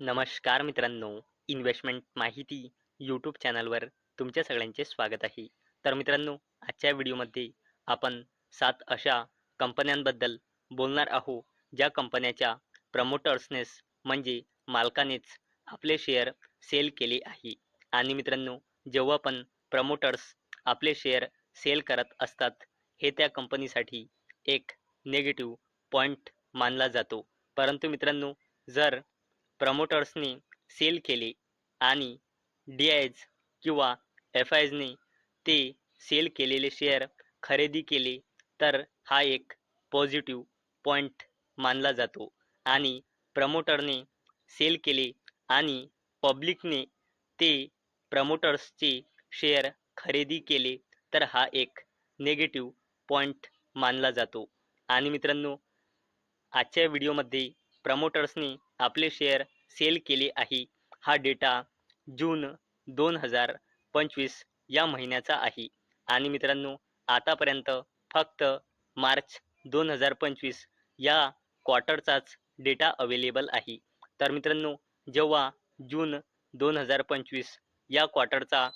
नमस्कार मित्रांनो इन्व्हेस्टमेंट माहिती यूट्यूब चॅनलवर तुमच्या सगळ्यांचे स्वागत आहे. तर मित्रांनो आजच्या व्हिडिओमध्ये आपण सात अशा कंपन्यांबद्दल बोलणार आहो ज्या कंपन्याच्या प्रमोटर्सनेच म्हणजे मालकानेच आपले शेअर सेल केले आहे. आणि मित्रांनो जेव्हा पण प्रमोटर्स आपले शेअर सेल करत असतात हे त्या कंपनीसाठी एक नेगेटिव्ह पॉईंट मानला जातो. परंतु मित्रांनो जर प्रमोटर्सने सेल केले आणि डी आयज किंवा एफ आयजने ते सेल केलेले शेअर खरेदी केले तर हा एक पॉझिटिव्ह पॉईंट मानला जातो. आणि प्रमोटरने सेल केले आणि पब्लिकने ते प्रमोटर्सचे शेअर खरेदी केले तर हा एक नेगेटिव्ह पॉईंट मानला जातो. आणि मित्रांनो आजच्या व्हिडिओमध्ये प्रमोटर्सने आपले शेअर सेल केले आहे. हा डेटा जून दोन हजार पंचवीस या महिन्याचा आहे. आणि मित्रांनो आतापर्यंत फक्त मार्च दोन हजार पंचवीस या क्वार्टरचाच डेटा अवेलेबल आहे. तर मित्रांनो जेव्हा जून दोन हजार पंचवीस या क्वार्टरचा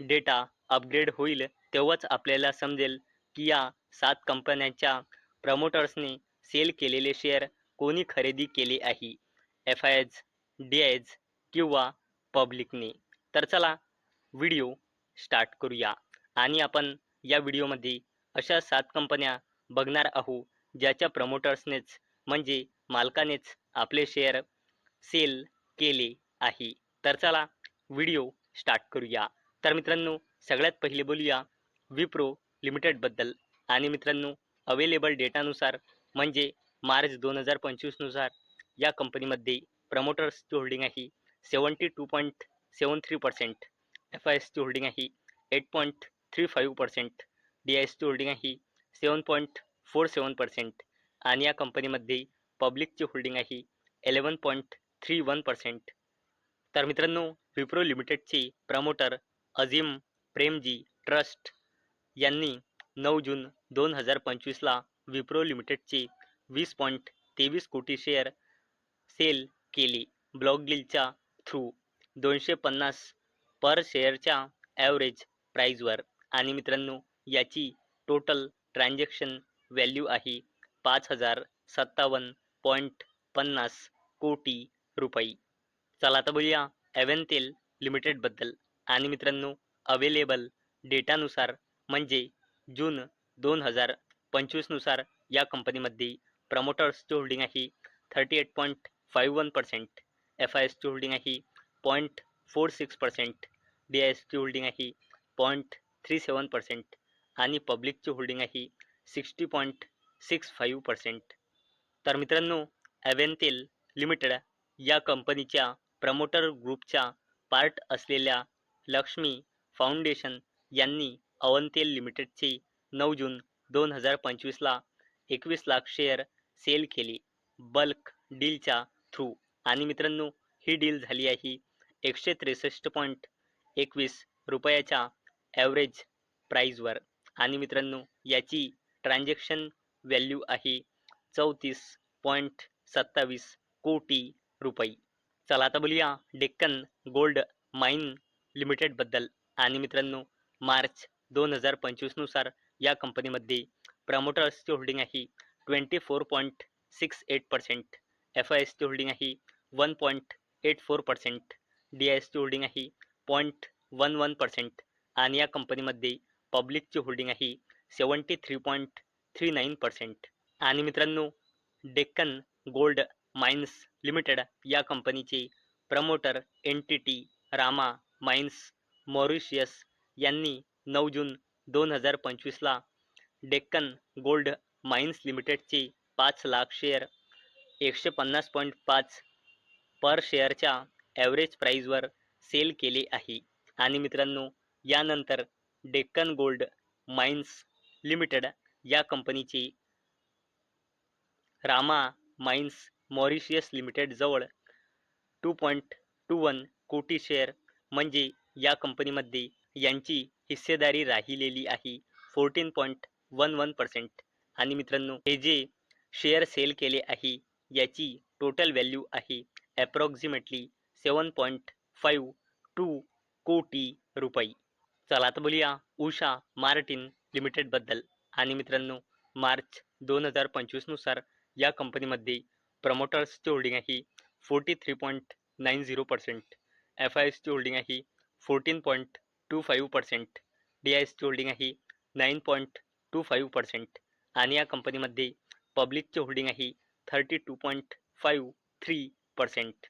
डेटा अपग्रेड होईल तेव्हाच आपल्याला समजेल की या सात कंपन्यांच्या प्रमोटर्सने सेल केलेले शेअर कोणी खरेदी केले आहे? F I H D I H किंवा पब्लिकने तर चला व्हिडिओ स्टार्ट करूया. आणि आपण या व्हिडिओमध्ये अशा सात कंपन्या बघणार आहोत ज्याच्या प्रमोटर्सनेच म्हणजे मालकानेच आपले शेअर सेल केले आहे. तर चला व्हिडिओ स्टार्ट करूया. तर मित्रांनो सगळ्यात पहिले बोलूया विप्रो लिमिटेडबद्दल. आणि मित्रांनो अवेलेबल डेटानुसार म्हणजे मार्च दोन हजार पंचवीसनुसार या कंपनीमध्ये प्रमोटर्सची होल्डिंग आहे seventy two point seven three percent F I एसची होल्डिंग आहे eight point three five percent D I एसची होल्डिंग आहे seven point four seven percent आणि या कंपनीमध्ये पब्लिकची होल्डिंग आहे eleven point three one percent तर मित्रांनो विप्रो लिमिटेडचे प्रमोटर अझीम प्रेमजी ट्रस्ट यांनी नऊ जून दोन हजार पंचवीसला विप्रो लिमिटेडचे वीस पॉईंट तेवीस कोटी शेअर सेल केले. ब्लॉक डीलच्या थ्रू दोनशे पन्नास पर शेअरच्या ॲव्हरेज प्राईजवर आणि मित्रांनो याची टोटल ट्रान्झॅक्शन व्हॅल्यू आहे पाच हजार सत्तावन्न पॉईंट पन्नास कोटी रुपये. चला आता बोलूया ॲव्हेनतेल लिमिटेडबद्दल आणि मित्रांनो अवेलेबल डेटानुसार म्हणजे जून दोन हजार पंचवीसनुसार या कंपनीमध्ये प्रमोटर्सची होल्डिंग आहे thirty eight point five one percent F I एसची होल्डिंग आहे point four six percent D I एसची होल्डिंग आहे पॉईंट थ्री सेवन पर्सेंट आणि पब्लिकची होल्डिंग आहे sixty point six five percent तर मित्रांनो ॲव्हेनतेल लिमिटेड या कंपनीच्या प्रमोटर ग्रुपच्या पार्ट असलेल्या लक्ष्मी फाउंडेशन यांनी अवंतेल लिमिटेडचे नऊ जून दोन हजार पंचवीसला एकवीस लाख शेअर सेल केली बल्क डीलच्या थ्रू आणि मित्रांनो ही डील झाली आहे एकशे त्रेसष्ट पॉईंट एकवीस रुपयाच्या ॲव्हरेज प्राईजवर आणि मित्रांनो याची ट्रान्झॅक्शन व्हॅल्यू आहे चौतीस पॉईंट सत्तावीस कोटी रुपये. चला आता बोलूया डेक्कन गोल्ड माइन लिमिटेडबद्दल आणि मित्रांनो मार्च दोन हजार पंचवीसनुसार या कंपनीमध्ये प्रमोटर्सची होल्डिंग आहे twenty four point six eight percent F I एसची होल्डिंग आहे one point eight four percent D I एसची होल्डिंग आहे पॉईंट वन वन पर्सेंट आणि या कंपनीमध्ये पब्लिकची होल्डिंग आहे seventy three point three nine percent. आणि मित्रांनो डेक्कन गोल्ड माइन्स लिमिटेड या कंपनीचे promoter N T T Rama mines Mauritius यांनी नऊ जून दोन हजार पंचवीसला डेक्कन गोल्ड माइन्स लिमिटेडचे पाच लाख शेअर एकशे पन्नास पॉईंट पाच पर शेअरच्या ॲव्हरेज प्राईजवर सेल केले आहे. आणि मित्रांनो यानंतर डेक्कन गोल्ड माइन्स लिमिटेड या कंपनीचे रामा माइन्स मॉरिशियस लिमिटेडजवळ टू पॉईंट टू वन कोटी शेअर म्हणजे या कंपनीमध्ये यांची हिस्सेदारी राहिलेली आहे. Fourteen point one one percent. आणि मित्रांनो हे जे शेअर सेल केले आहे याची टोटल व्हॅल्यू आहे approximately seven point five two कोटी रुपये. चला आता बोलूया उषा मार्टिन लिमिटेडबद्दल आणि मित्रांनो मार्च दोन हजार पंचवीसनुसार या कंपनीमध्ये प्रमोटर्सची होल्डिंग आहे forty three point nine zero percent F I एसची होल्डिंग आहे fourteen point two five percent D I एसची होल्डिंग आहे nine point two five percent आणि या कंपनीमध्ये पब्लिकचे होल्डिंग आहे thirty two point five three percent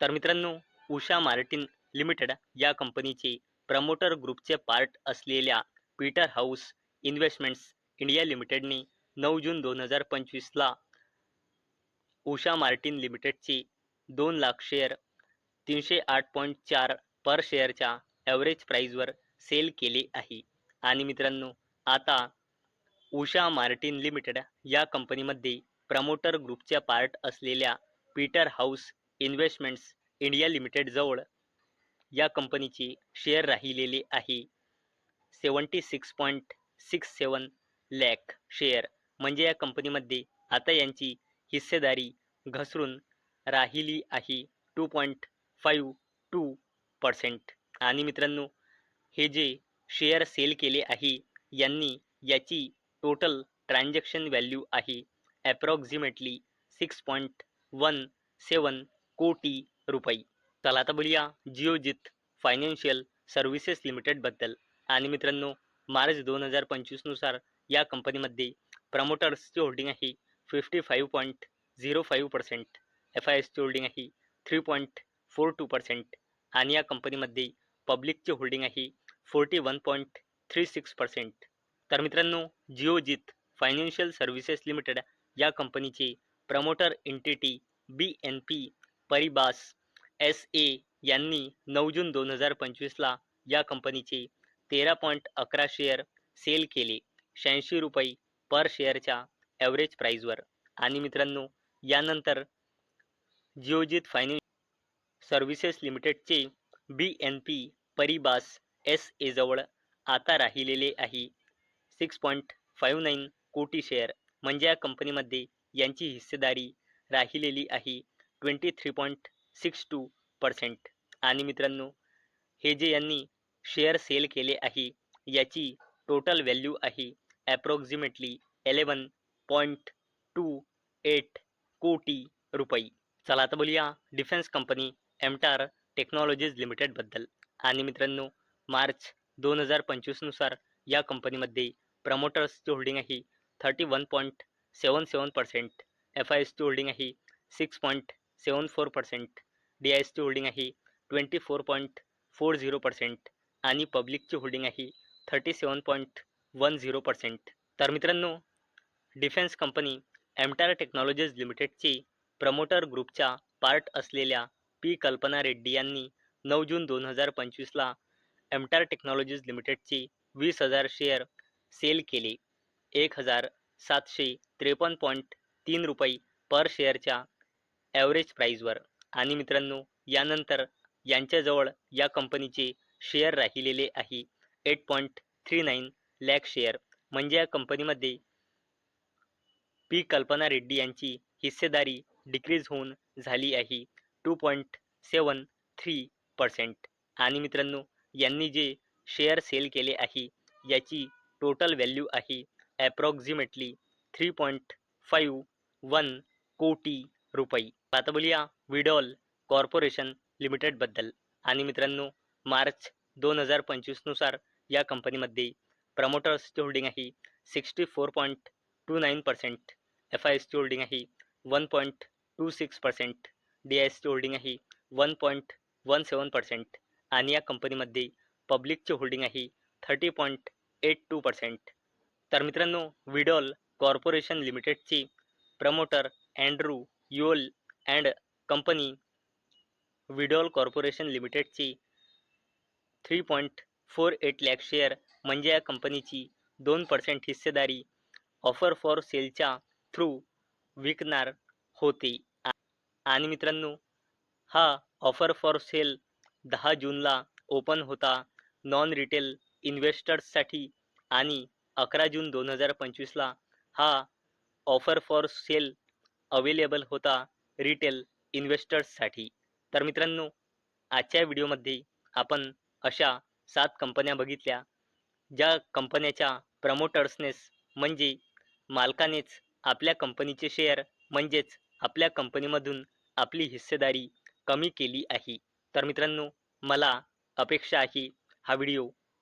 तर मित्रांनो उषा मार्टिन लिमिटेड या कंपनीचे प्रमोटर ग्रुपचे पार्ट असलेल्या पीटर हाऊस इन्व्हेस्टमेंट्स इंडिया लिमिटेडने नऊ जून दोन हजार पंचवीसला उषा मार्टिन लिमिटेडचे दोन लाख शेअर तीनशे आठ पॉईंट चार पर शेअरच्या ॲव्हरेज प्राईजवर सेल केले आहे. आणि मित्रांनो आता उषा मार्टिन लिमिटेड या कंपनीमध्ये प्रमोटर ग्रुपच्या पार्ट असलेल्या पीटर हाऊस इन्व्हेस्टमेंट्स इंडिया लिमिटेडजवळ या कंपनीचे शेअर राहिलेले आहे. Seventy six point six seven lakh share म्हणजे या कंपनीमध्ये आता यांची हिस्सेदारी घसरून राहिली आहे two point five two percent आणि मित्रांनो हे जे शेअर सेल केले आहे यांनी याची टोटल ट्रान्झॅक्शन व्हॅल्यू आहे approximately six point one seven कोटी रुपये. चला आता बोलूया जिओजित फायनान्शियल सर्व्हिसेस लिमिटेडबद्दल आणि मित्रांनो मार्च दोन हजार पंचवीसनुसार या कंपनीमध्ये प्रमोटर्सची होल्डिंग आहे fifty five point zero five percent F I एसची होल्डिंग आहे three point four two percent आणि या कंपनीमध्ये पब्लिकची होल्डिंग आहे forty one point three six percent तर मित्रांनो जिओजित फायनान्शियल सर्व्हिसेस लिमिटेड या कंपनीचे promoter entity B N P Paribas S A यांनी नऊ जून दोन हजार पंचवीसला या कंपनीचे तेरा पॉईंट अकरा शेअर सेल केले शहाऐंशी रुपये पर शेअरच्या ॲव्हरेज प्राईजवर आणि मित्रांनो यानंतर जिओजित फायनान्स सर्व्हिसेस लिमिटेडचे B N P Paribas S एजवळ आता राहिलेले आहे सिक्स पॉईंट फाईव्ह नाईन कोटी शेअर म्हणजे या कंपनीमध्ये यांची हिस्सेदारी राहिलेली आहे twenty three point six two percent आणि मित्रांनो हे जे यांनी शेअर सेल केले आहे याची टोटल व्हॅल्यू आहे approximately eleven point two eight कोटी रुपये. चला आता बोलूया डिफेन्स कंपनी एमटार टेक्नॉलॉजीज लिमिटेडबद्दल आणि मित्रांनो मार्च दोन हजार पंचवीसनुसार या कंपनीमध्ये प्रमोटर्सची होल्डिंग आहे thirty one point seven seven percent F I एसची होल्डिंग आहे six point seven four percent D I एसची होल्डिंग आहे twenty four point four zero percent आणि पब्लिकची होल्डिंग आहे thirty seven point one zero percent. तर मित्रांनो डिफेन्स कंपनी एमटार टेक्नॉलॉजीज लिमिटेडची प्रमोटर ग्रुपच्या पार्ट असलेल्या पी कल्पना रेड्डी यांनी नऊ जून दोन हजार पंचवीसला एमटार टेक्नॉलॉजीज लिमिटेडची वीस हजार शेअर सेल केले. एक हजार सातशे त्रेपन्न पॉईंट तीन रुपये पर शेअरच्या ॲव्हरेज प्राईजवर आणि मित्रांनो यानंतर यांच्याजवळ या कंपनीचे शेअर राहिलेले आहे eight point three nine lakh share म्हणजे या कंपनीमध्ये पी कल्पना रेड्डी यांची हिस्सेदारी डिक्रीज होऊन झाली आहे two point seven three percent आणि मित्रांनो यांनी जे शेअर सेल केले आहे याची टोटल व्हॅल्यू आहे approximately three point five one कोटी रुपये. आता बोलूया विडॉल कॉर्पोरेशन लिमिटेडबद्दल आणि मित्रांनो मार्च दोन हजार पंचवीसनुसार या कंपनीमध्ये प्रमोटर्सची होल्डिंग आहे sixty four point two nine percent F I एसची होल्डिंग आहे one point two six percent D I एसची होल्डिंग आहे one point one seven percent आणि या कंपनीमध्ये पब्लिकची होल्डिंग आहे thirty point eight two percent तर मित्रांनो विडॉल corporation लिमिटेडची promoter Andrew Yule and company विडॉल corporation लिमिटेडची three point four eight lakh share म्हणजे या कंपनीची दोन पर्सेंट हिस्सेदारी ऑफर फॉर सेलच्या थ्रू विकणार होते. आ- आणि मित्रांनो हा ऑफर फॉर सेल दहा जूनला ओपन होता. नॉन रिटेल इन्व्हेस्टर्ससाठी आणि अकरा जून दोन हजार पंचवीसला हा ऑफर फॉर सेल अवेलेबल होता रिटेल इन्व्हेस्टर्ससाठी तर मित्रांनो आजच्या व्हिडिओमध्ये आपण अशा सात कंपन्या बघितल्या ज्या कंपन्याच्या प्रमोटर्सनेच म्हणजे मालकानेच आपल्या कंपनीचे शेअर म्हणजेच आपल्या कंपनीमधून आपली हिस्सेदारी कमी केली आहे. तर मित्रांनो मला अपेक्षा आहे हा व्हिडिओ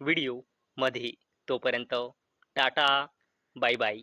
व्हिडिओमध्ये तोपर्यंत टाटा बाय बाय